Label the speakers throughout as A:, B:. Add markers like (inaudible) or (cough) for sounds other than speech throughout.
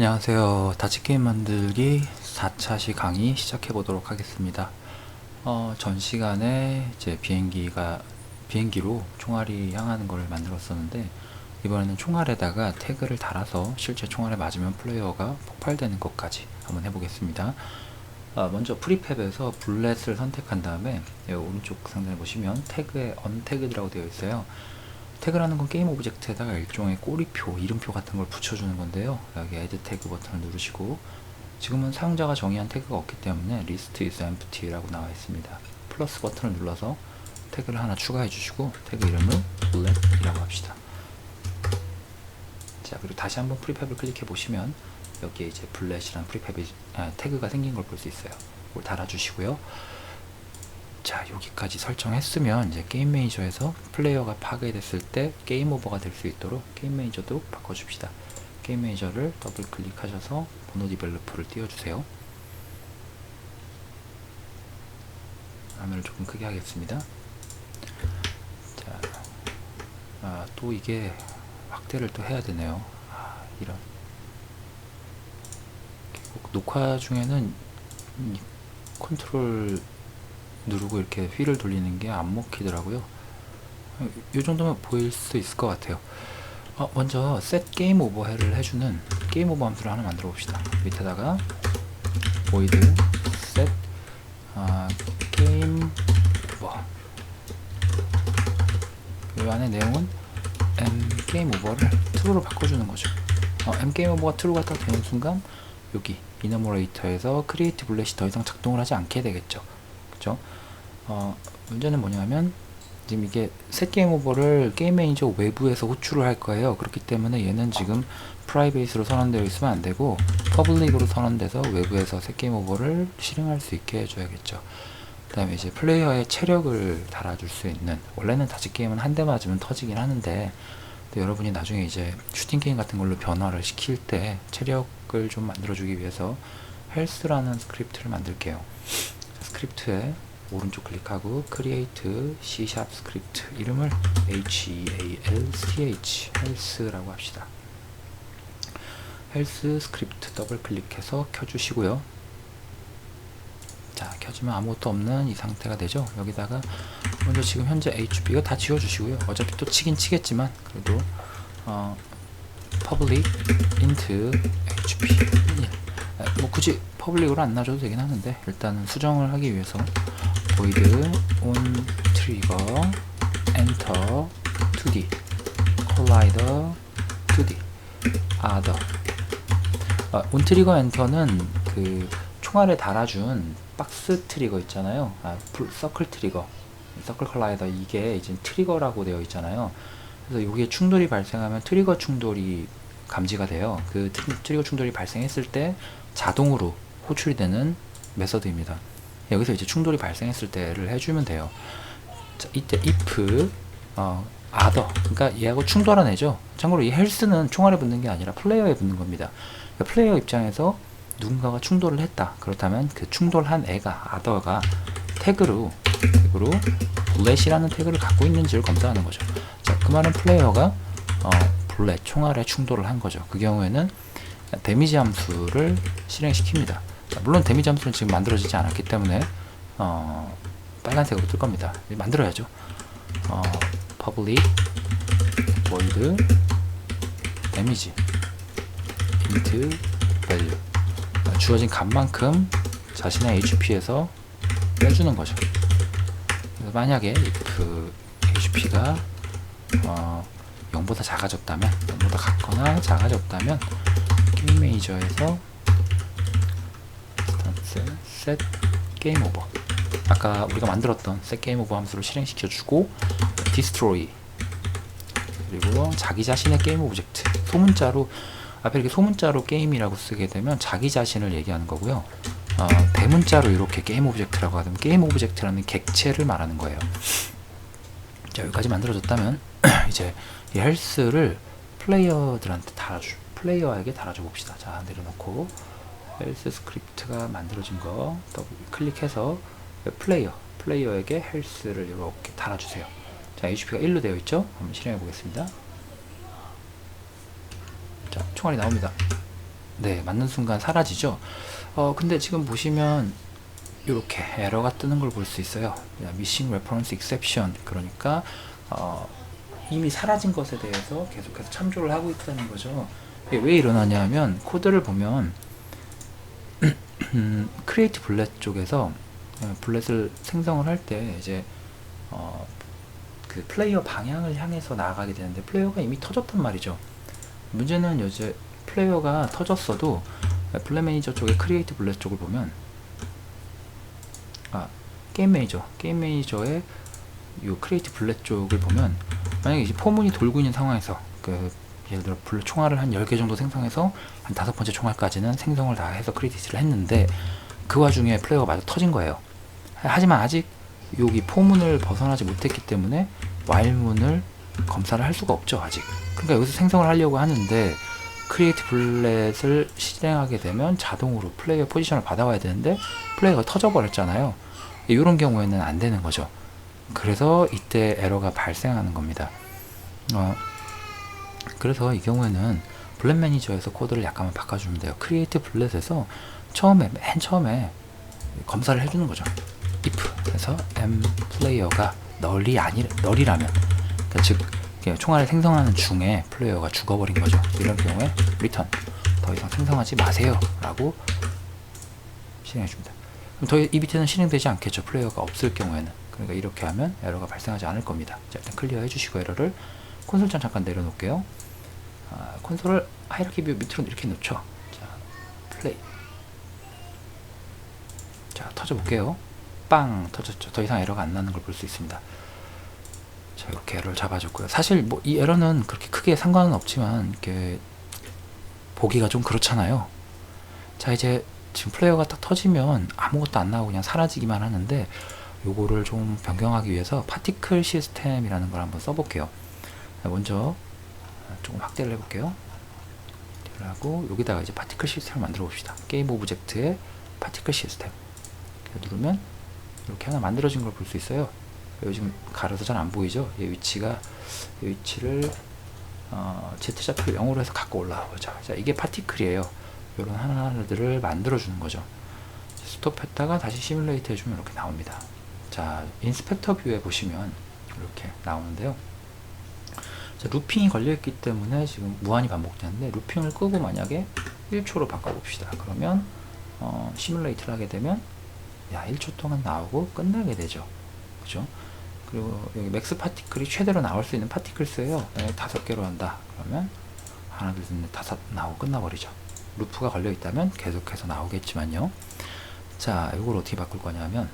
A: 안녕하세요. 다치게임 만들기 4차시 강의 시작해 보도록 하겠습니다. 어, 전 시간에 이제 비행기가 비행기로 총알이 향하는 걸 만들었었는데 이번에는 총알에다가 태그를 달아서 실제 총알에 맞으면 플레이어가 폭발되는 것까지 한번 해보겠습니다. 아, 먼저 프리팹에서 블렛을 선택한 다음에 오른쪽 상단에 보시면 태그에 언태그드라고 되어 있어요. 태그라는 건 게임 오브젝트에다가 일종의 꼬리표, 이름표 같은 걸 붙여주는 건데요. 여기 add 태그 버튼을 누르시고 지금은 사용자가 정의한 태그가 없기 때문에 list is empty라고 나와 있습니다. 플러스 버튼을 눌러서 태그를 하나 추가해 주시고 태그 이름을 bullet이라고 합시다. 자 그리고 다시 한번 프리팹을 클릭해 보시면 여기에 이제 블렛이란 프리팹이 아, 태그가 생긴 걸 볼 수 있어요. 그걸 달아주시고요. 자 여기까지 설정했으면 이제 게임 매니저에서 플레이어가 파괴됐을 때 게임 오버가 될 수 있도록 게임 매니저도 바꿔줍시다. 게임 매니저를 더블 클릭하셔서 번호 디벨로퍼를 띄워주세요. 화면을 조금 크게 하겠습니다. 자, 아, 또 이게 확대를 또 해야 되네요. 아, 이런. 꼭 녹화 중에는 이 컨트롤 누르고 이렇게 휠을 돌리는 게 안 먹히더라고요. 이 정도면 보일 수 있을 것 같아요. 어, 먼저 set 게임 오버를 해주는 게임 오버 함수를 하나 만들어 봅시다. 밑에다가 void set 아, 게임 오버 이 안에 내용은 m 게임 오버를 true로 바꿔주는 거죠. 어, m 게임 오버가 true가 딱 되는 순간 여기 이너머레이터에서 크리에이트 블렛이 더 이상 작동을 하지 않게 되겠죠. 그죠? 어, 문제는 뭐냐면 지금 이게 셋 게임 오버를 게임 매니저 외부에서 호출을 할 거예요. 그렇기 때문에 얘는 지금 프라이베이스로 선언되어 있으면 안 되고 퍼블릭으로 선언돼서 외부에서 셋 게임 오버를 실행할 수 있게 해줘야겠죠. 그 다음에 이제 플레이어의 체력을 달아줄 수 있는 원래는 다시 게임은 한 대 맞으면 터지긴 하는데 또 여러분이 나중에 이제 슈팅 게임 같은 걸로 변화를 시킬 때 체력을 좀 만들어주기 위해서 헬스라는 스크립트를 만들게요. 스크립트에 오른쪽 클릭하고 create C# 스크립트 이름을 health 헬스라고 합시다. 헬스 스크립트 더블 클릭해서 켜주시고요. 자 켜지면 아무것도 없는 이 상태가 되죠. 여기다가 먼저 지금 현재 HP가 다 지워주시고요. 어차피 또 치긴 치겠지만 그래도 어, public int HP 뭐 굳이 퍼블릭으로 안 놔줘도 되긴 하는데 일단은 수정을 하기 위해서 void on trigger enter 2d collider 2d other. 아, on trigger enter는 그 총알에 달아준 박스 트리거 있잖아요. 아, 서클 트리거. 서클 컬라이더 이게 이제 트리거라고 되어 있잖아요. 그래서 여기에 충돌이 발생하면 트리거 충돌이 감지가 돼요. 그 트리거 충돌이 발생했을 때 자동으로 호출이 되는 메서드입니다. 여기서 이제 충돌이 발생했을 때를 해주면 돼요. 자, 이때 if 어, other 그러니까 얘하고 충돌한 애죠. 참고로 이 헬스는 총알에 붙는 게 아니라 플레이어에 붙는 겁니다. 그러니까 플레이어 입장에서 누군가가 충돌을 했다. 그렇다면 그 충돌한 애가 other가 태그로 태그로 블렛이라는 태그를 갖고 있는지를 검사하는 거죠. 자, 그 말은 플레이어가 어, 블렛 총알에 충돌을 한 거죠. 그 경우에는 데미지 함수를 실행시킵니다. 자, 물론 데미지 함수는 지금 만들어지지 않았기 때문에 어, 빨간색으로 뜰 겁니다. 만들어야죠. 어, public void 데미지 int value 주어진 값만큼 자신의 HP에서 빼주는 거죠. 만약에 if HP가 어, 0보다 작아졌다면 0보다 같거나 작아졌다면 게임 매니저에서 set 게임 오버 아까 우리가 만들었던 set 게임 오버 함수를 실행시켜 주고 destroy. 그리고 자기 자신의 게임 오브젝트 소문자로 앞에 이렇게 소문자로 게임이라고 쓰게 되면 자기 자신을 얘기하는 거고요. 어, 대문자로 이렇게 게임 오브젝트라고 하면 게임 오브젝트라는 객체를 말하는 거예요. 자 여기까지 만들어졌다면 (clears throat) 이제 이 헬스를 플레이어들한테 달아주 플레이어에게 달아줘 봅시다. 자 내려놓고 헬스 스크립트가 만들어진 거 클릭해서 플레이어 플레이어에게 헬스를 이렇게 달아주세요. 자 HP가 1로 되어 있죠? 한번 실행해 보겠습니다. 자 총알이 나옵니다. 네, 맞는 순간 사라지죠. 어, 근데 지금 보시면 이렇게 에러가 뜨는 걸 볼 수 있어요. Missing Reference Exception. 그러니까 어, 이미 사라진 것에 대해서 계속해서 참조를 하고 있다는 거죠. 왜 일어나냐면 코드를 보면 크리에이트 블렛 쪽에서 어, 블렛을 생성을 할 때 이제 어, 그 플레이어 방향을 향해서 나아가게 되는데 플레이어가 이미 터졌단 말이죠. 문제는 이제 플레이어가 터졌어도 블랙 매니저 쪽에 크리에이트 블랙 쪽을 보면 아 게임 매니저 게임 매니저의 요 크리에이트 블랙 쪽을 보면 만약에 이제 포문이 돌고 있는 상황에서 그 예를 들어 블랙 총알을 한 10개 정도 생성해서 한 다섯 번째 총알까지는 생성을 다 해서 크리에이트를 했는데 그 와중에 플레이어가 마저 터진 거예요. 하지만 아직 여기 포문을 벗어나지 못했기 때문에 와일문을 검사를 할 수가 없죠 아직. 그러니까 여기서 생성을 하려고 하는데 크리에이트 블렛을 실행하게 되면 자동으로 플레이어 포지션을 받아와야 되는데 플레이어가 터져버렸잖아요. 이런 경우에는 안 되는 거죠. 그래서 이때 에러가 발생하는 겁니다. 어, 그래서 이 경우에는 블렛 매니저에서 코드를 약간만 바꿔주면 돼요. 크리에이트 블렛에서 처음에 맨 처음에 검사를 해주는 거죠. if 해서 m 플레이어가 널이 아니 널이라면 그러니까 즉 총알을 생성하는 중에 플레이어가 죽어버린 거죠. 이런 경우에 리턴 더 이상 생성하지 마세요라고 실행해 줍니다. 그럼 더 이 밑에는 실행되지 않겠죠. 플레이어가 없을 경우에는 그러니까 이렇게 하면 에러가 발생하지 않을 겁니다. 자 일단 클리어 해주시고 에러를 콘솔 창 잠깐 내려놓을게요. 아, 콘솔을 하이라키 뷰 밑으로 이렇게 놓죠. 자 플레이 자 터져볼게요. 빵 터졌죠. 더 이상 에러가 안 나는 걸 볼 수 있습니다. 자 이렇게 에러를 잡아줬고요. 사실 뭐 이 에러는 그렇게 크게 상관은 없지만 이렇게 보기가 좀 그렇잖아요. 자 이제 지금 플레이어가 딱 터지면 아무것도 안 나오고 그냥 사라지기만 하는데 요거를 좀 변경하기 위해서 파티클 시스템이라는 걸 한번 써볼게요. 자, 먼저 조금 확대를 해볼게요. 하고 여기다가 이제 파티클 시스템을 만들어 봅시다. 게임 오브젝트의 파티클 시스템. 누르면 이렇게 하나 만들어진 걸 볼 수 있어요. 요즘 가려서 잘 안 보이죠? 이 위치가 이 위치를 어, Z좌표 0으로 해서 갖고 올라와 보죠. 자, 이게 파티클이에요. 이런 하나들을 만들어 주는 거죠. 스톱했다가 다시 시뮬레이트 해주면 이렇게 나옵니다. 자, 인스펙터 뷰에 보시면 이렇게 나오는데요. 자, 루핑이 걸려있기 때문에 지금 무한히 반복되는데 루핑을 끄고 만약에 1초로 바꿔봅시다. 그러면 어, 시뮬레이트를 하게 되면 야 1초 동안 나오고 끝나게 되죠. 그죠? 그리고 여기 맥스 파티클이 최대로 나올 수 있는 파티클 수예요. 만약에 다섯 개로 한다. 그러면 하나 둘셋넷 다섯 나오고 끝나버리죠. 루프가 걸려 있다면 계속해서 나오겠지만요. 자, 이걸 어떻게 바꿀 거냐면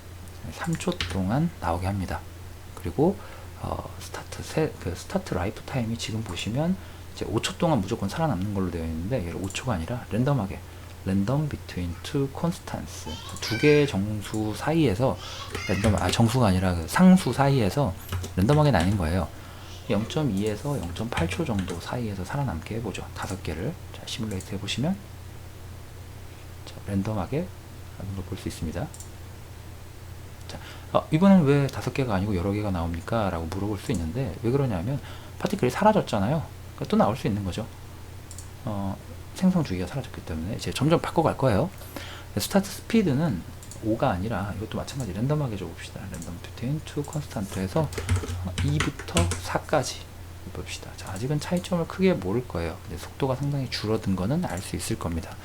A: 3초 동안 나오게 합니다. 그리고 어, 스타트 세, 그 스타트 라이프 타임이 지금 보시면 이제 5초 동안 무조건 살아남는 걸로 되어 있는데 얘를 5초가 아니라 랜덤하게 랜덤 between two constants 두 개의 정수 사이에서 랜덤 아 정수가 아니라 그 상수 사이에서 랜덤하게 나뉜 거예요. 0.2에서 0.8초 정도 사이에서 살아남게 해보죠. 다섯 개를 자, 시뮬레이트 해보시면 자, 랜덤하게 볼 수 있습니다. 자, 어, 이번엔 왜 다섯 개가 아니고 여러 개가 나옵니까? 라고 물어볼 수 있는데 왜 그러냐면 파티클이 사라졌잖아요. 그러니까 또 나올 수 있는 거죠. 어, 생성 주기가 사라졌기 때문에 이제 점점 바꿔갈 거예요. 스타트 스피드는 5가 아니라 이것도 마찬가지 랜덤하게 줘봅시다. 랜덤 between 해서 2부터 4까지 봅시다. 자, 아직은 차이점을 크게 모를 거예요. 근데 속도가 상당히 줄어든 거는 알 수 있을 겁니다.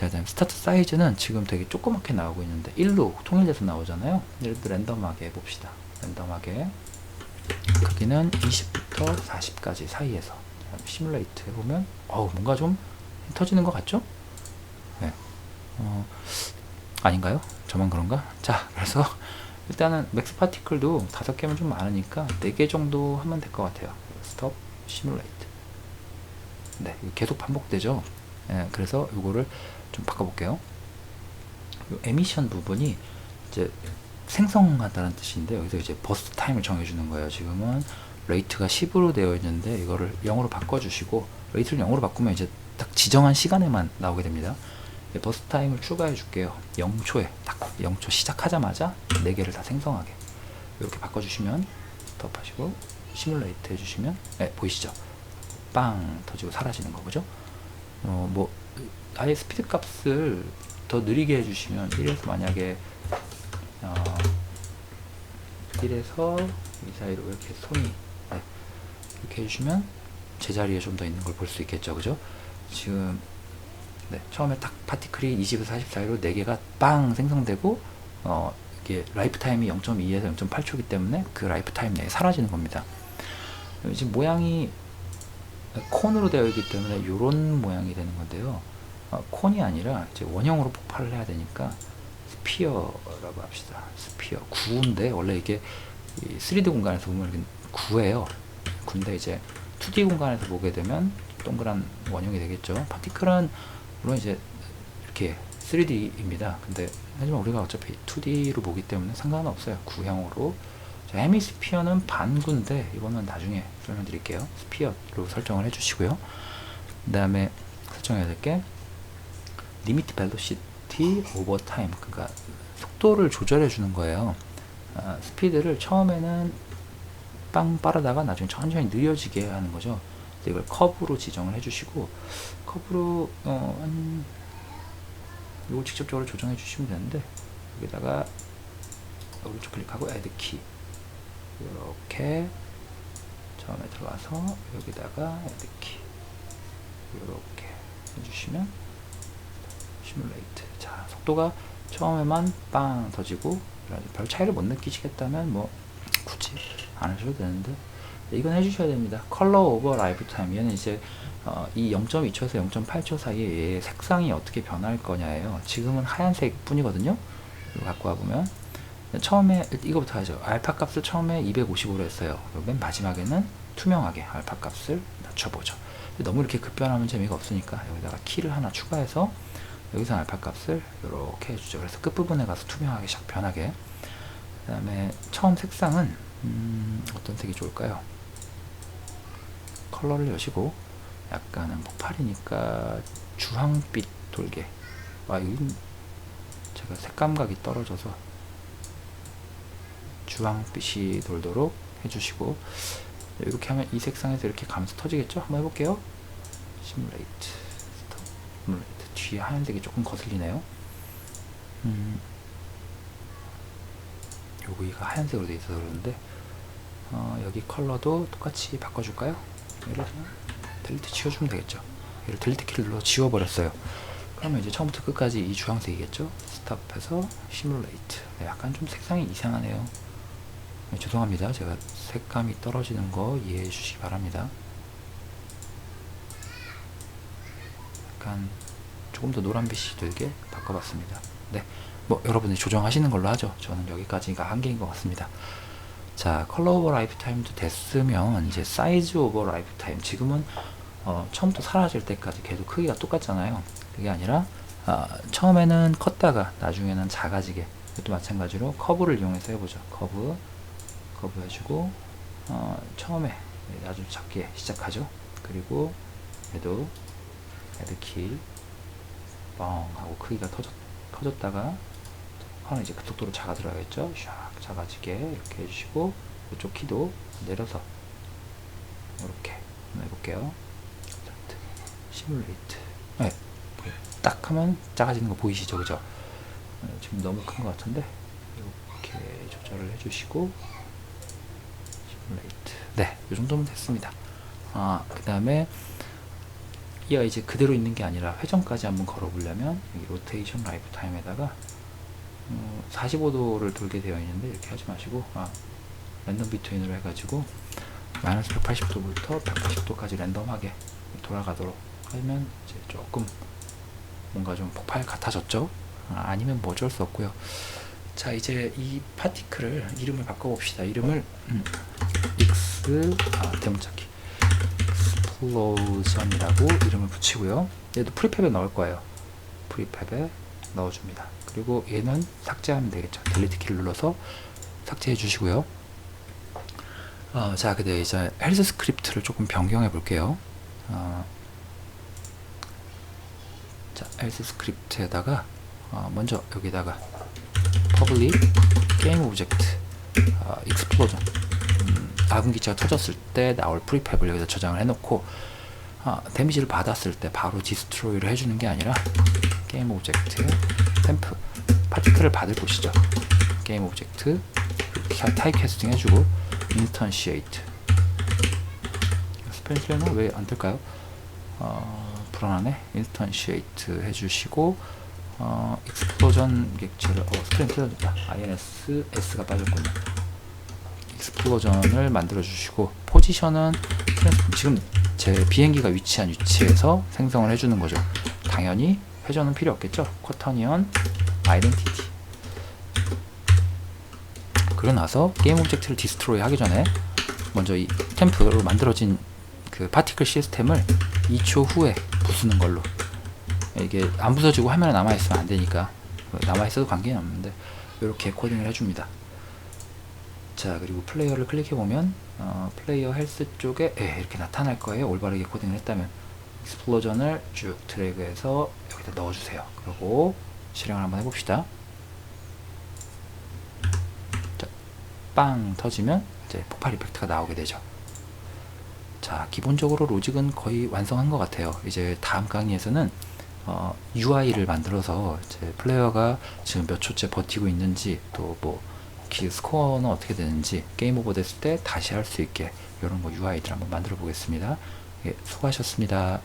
A: 자, 다음 스타트 사이즈는 지금 되게 조그맣게 나오고 있는데 1로 통일돼서 나오잖아요. 얘를 또 랜덤하게 해봅시다. 랜덤하게 크기는 20부터 40까지 사이에서 시뮬레이트 해보면 어우 뭔가 좀 터지는 것 같죠? 네. 어, 아닌가요? 저만 그런가? 자, 그래서 (laughs) 일단은 맥스 파티클도 다섯 개면 좀 많으니까 네개 정도 하면 될 것 같아요. 스톱, 시뮬레이트. 네, 계속 반복되죠. 네, 그래서 이거를 좀 바꿔볼게요. 요 에미션 부분이 이제 생성하다는 뜻인데 여기서 이제 버스트 타임을 정해주는 거예요. 지금은 레이트가 10으로 되어 있는데 이거를 0으로 바꿔주시고 레이트를 0으로 바꾸면 이제 딱 지정한 시간에만 나오게 됩니다. 네, 버스 타임을 추가해 줄게요. 0초에 딱 0초 시작하자마자 4개를 다 생성하게 이렇게 바꿔주시면 덮하시고 시뮬레이트 해주시면 네, 보이시죠? 빵 터지고 사라지는 거 그죠? 어, 뭐 아예 스피드 값을 더 느리게 해주시면 1에서 만약에 어, 1에서 이 사이로 이렇게 손이 네, 이렇게 해주시면 제자리에 좀 더 있는 걸 볼 수 있겠죠 그죠 지금 네, 처음에 딱 파티클이 20에서 40 사이로 4개가 빵 생성되고 어, 이게 라이프 타임이 0.2에서 0.8초이기 때문에 그 라이프 타임 내에 사라지는 겁니다. 지금 모양이 콘으로 되어 있기 때문에 이런 모양이 되는 건데요. 어, 콘이 아니라 이제 원형으로 폭발을 해야 되니까 스피어라고 합시다. 스피어 구인데 원래 이게 이 3D 공간에서 보면 구예요. 근데 이제 2D 공간에서 보게 되면 동그란 원형이 되겠죠. 파티클은 물론 이제 이렇게 3D입니다. 근데 하지만 우리가 어차피 2D로 보기 때문에 상관은 없어요. 구형으로. 자, 헤미스피어는 반구인데 이거는 나중에 설명드릴게요. 스피어로 설정을 해주시고요. 그 다음에 설정해야 될 게 리미트 벨로시티 오버 타임 그러니까 속도를 조절해 주는 거예요. 아, 스피드를 처음에는 빵 빠르다가 나중에 천천히 느려지게 하는 거죠. 이걸 커브로 지정을 해주시고 커브로 어, 한 이걸 직접적으로 조정해 주시면 되는데 여기다가 오른쪽 클릭하고 애드 키 이렇게 처음에 들어가서 여기다가 애드 키 이렇게 해주시면 시뮬레이트 자 속도가 처음에만 빵 터지고 별 차이를 못 느끼시겠다면 뭐 굳이 안 하셔도 되는데 이건 해주셔야 됩니다. 컬러 오버 라이프 타임 얘는 이제 어, 이 0.2초에서 0.8초 사이에 색상이 어떻게 변할 거냐예요. 지금은 하얀색 뿐이거든요. 이거 갖고 와보면 처음에 이거부터 하죠. 알파 값을 처음에 250으로 했어요. 맨 마지막에는 투명하게 알파 값을 낮춰보죠. 너무 이렇게 급변하면 재미가 없으니까 여기다가 키를 하나 추가해서 여기서 알파 값을 이렇게 해주죠. 그래서 끝부분에 가서 투명하게 샥 변하게. 그 다음에 처음 색상은 음, 어떤 색이 좋을까요? 컬러를 여시고 약간은 폭발이니까 주황빛 돌게. 아, 이건 제가 색감각이 떨어져서 주황빛이 돌도록 해주시고 이렇게 하면 이 색상에서 이렇게 가면서 터지겠죠? 한번 해볼게요. 시뮬레이트, 스톱. 뒤에 하얀색이 조금 거슬리네요. 음, 여기가 하얀색으로 돼 있어서 그러는데 어, 여기 컬러도 똑같이 바꿔줄까요? 들면 딜리트 지워주면 되겠죠. 얘를 딜리트 키를 눌러 지워버렸어요. 그러면 이제 처음부터 끝까지 이 주황색이겠죠? 스탑해서 시뮬레이트. 네, 약간 좀 색상이 이상하네요. 네, 죄송합니다. 제가 색감이 떨어지는 거 이해해 주시기 바랍니다. 약간 조금 더 노란빛이 들게 바꿔봤습니다. 네, 뭐 여러분이 조정하시는 걸로 하죠. 저는 여기까지가 한계인 것 같습니다. 자, 컬러 오버 라이프 타임도 됐으면 이제 사이즈 오버 라이프 타임. 지금은 어, 처음부터 사라질 때까지 계속 크기가 똑같잖아요. 그게 아니라 어, 처음에는 컸다가 나중에는 작아지게. 이것도 마찬가지로 커브를 이용해서 해보죠. 커브, 커브 해주고 어, 처음에 아주 작게 시작하죠. 그리고 얘도 헤드키 뻥 하고 크기가 터졌, 커졌다가 하나 이제 급속도로 작아들어야겠죠. 샥 작아지게 이렇게 해주시고 이쪽 키도 내려서 이렇게 한번 해볼게요. 시뮬레이트. 네. 딱 하면 작아지는 거 보이시죠, 그죠? 네, 지금 너무 큰 것 같은데 이렇게 조절을 해주시고 시뮬레이트. 네, 이 정도면 됐습니다. 아, 그 다음에 얘가 이제 그대로 있는 게 아니라 회전까지 한번 걸어보려면 여기 로테이션 라이프 타임에다가 어, 45도를 돌게 되어 있는데 이렇게 하지 마시고 아, 랜덤 비트윈으로 해가지고 마이너스 180도부터 180도까지 랜덤하게 돌아가도록 하면 이제 조금 뭔가 좀 폭발 같아졌죠? 아, 니면뭐 어쩔 수 없고요. 자 이제 이 파티클을 이름을 바꿔봅시다. 이름을 음, X 아 대문짝기 플로전이라고 이름을 붙이고요 얘도 프리팹에 넣을 거예요 프리팹에 넣어줍니다 그리고 얘는 삭제하면 되겠죠. 딜리트 키를 눌러서 삭제해 주시고요. 어, 자, 근데 이제 헬스 스크립트를 조금 변경해 볼게요. 어, 자, 헬스 스크립트에다가 어, 먼저 여기다가 public game object 어, explosion 음, 아군 기체가 터졌을 때 나올 프리팹을 여기다 저장을 해놓고 아, 데미지를 받았을 때 바로 디스트로이를 해주는 게 아니라 게임 오브젝트 템프 파티클을 받을 곳이죠. 게임 오브젝트 타입 캐스팅 해주고 인스턴시에이트 스펜슬러는 왜안 뜰까요? 어, 불안하네. 인스턴시에이트 해주시고 어, 익스플로전 객체를 어, 틀어졌다. INS S가 빠졌군요. 익스플로전을 만들어 주시고 포지션은 지금 제 비행기가 위치한 위치에서 생성을 해주는 거죠. 당연히 회전은 필요 없겠죠. 쿼터니언 아이덴티티. 그러고 나서 게임 오브젝트를 디스트로이 하기 전에 먼저 이 템프로 만들어진 그 파티클 시스템을 2초 후에 부수는 걸로 이게 안 부서지고 화면에 남아 있으면 안 되니까 남아 있어도 관계는 없는데 이렇게 코딩을 해줍니다. 자 그리고 플레이어를 클릭해 보면 어, 플레이어 헬스 쪽에 예, 이렇게 나타날 거예요. 올바르게 코딩을 했다면 익스플로전을 쭉 드래그해서 여기다 넣어주세요. 그리고 실행을 한번 해봅시다. 자, 빵 터지면 이제 폭발 이펙트가 나오게 되죠. 자, 기본적으로 로직은 거의 완성한 것 같아요. 이제 다음 강의에서는 어, UI를 만들어서 이제 플레이어가 지금 몇 초째 버티고 있는지 또뭐 스코어는 어떻게 되는지 게임 오버 됐을 때 다시 할 수 있게 이런 거 UI들 한번 만들어 보겠습니다. 예, 수고하셨습니다.